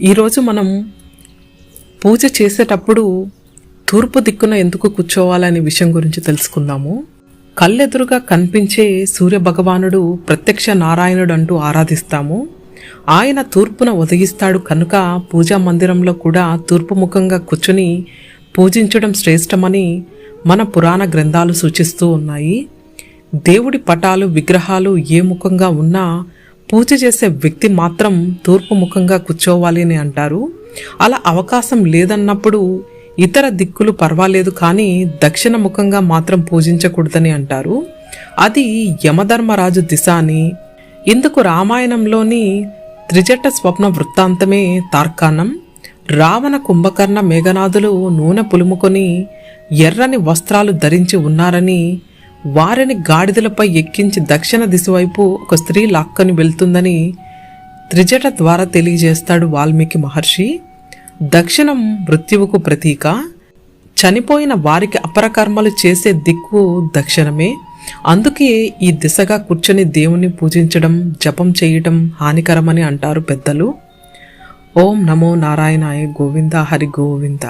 ఈరోజు మనం పూజ చేసేటప్పుడు తూర్పు దిక్కున ఎందుకు కూర్చోవాలనే విషయం గురించి తెలుసుకుందాము. కళ్ళెదురుగా కనిపించే సూర్య భగవానుడు ప్రత్యక్ష నారాయణుడు అంటూ ఆరాధిస్తాము. ఆయన తూర్పున ఉదయిస్తాడు కనుక పూజా మందిరంలో కూడా తూర్పు ముఖంగా కూర్చుని పూజించడం శ్రేష్టమని మన పురాణ గ్రంథాలు సూచిస్తూ ఉన్నాయి. దేవుడి పటాలు విగ్రహాలు ఏ ముఖంగా ఉన్నా పూజ చేసే వ్యక్తి మాత్రం తూర్పు ముఖంగా కూర్చోవాలి అని అంటారు. అలా అవకాశం లేదన్నప్పుడు ఇతర దిక్కులు పర్వాలేదు కానీ దక్షిణ ముఖంగా మాత్రం పూజించకూడదని అంటారు. అది యమధర్మరాజు దిశ అని. ఇందుకు రామాయణంలోని త్రిజట స్వప్న వృత్తాంతమే తార్కాణం. రావణ కుంభకర్ణ మేఘనాథులు నూనె పులుముకొని ఎర్రని వస్త్రాలు ధరించి ఉన్నారని వారిని గాడిదలపై ఎక్కించి దక్షిణ దిశ వైపు ఒక స్త్రీ లాక్కొని వెళ్తుందని త్రిజట ద్వారా తెలియజేస్తాడు వాల్మీకి మహర్షి. దక్షిణం మృత్యువుకు ప్రతీక. చనిపోయిన వారికి అపరకర్మలు చేసే దిక్కు దక్షిణమే. అందుకే ఈ దిశగా కూర్చొని దేవుణ్ణి పూజించడం జపం చేయటం హానికరమని అంటారు పెద్దలు. ఓం నమో నారాయణాయ గోవింద హరి గోవింద.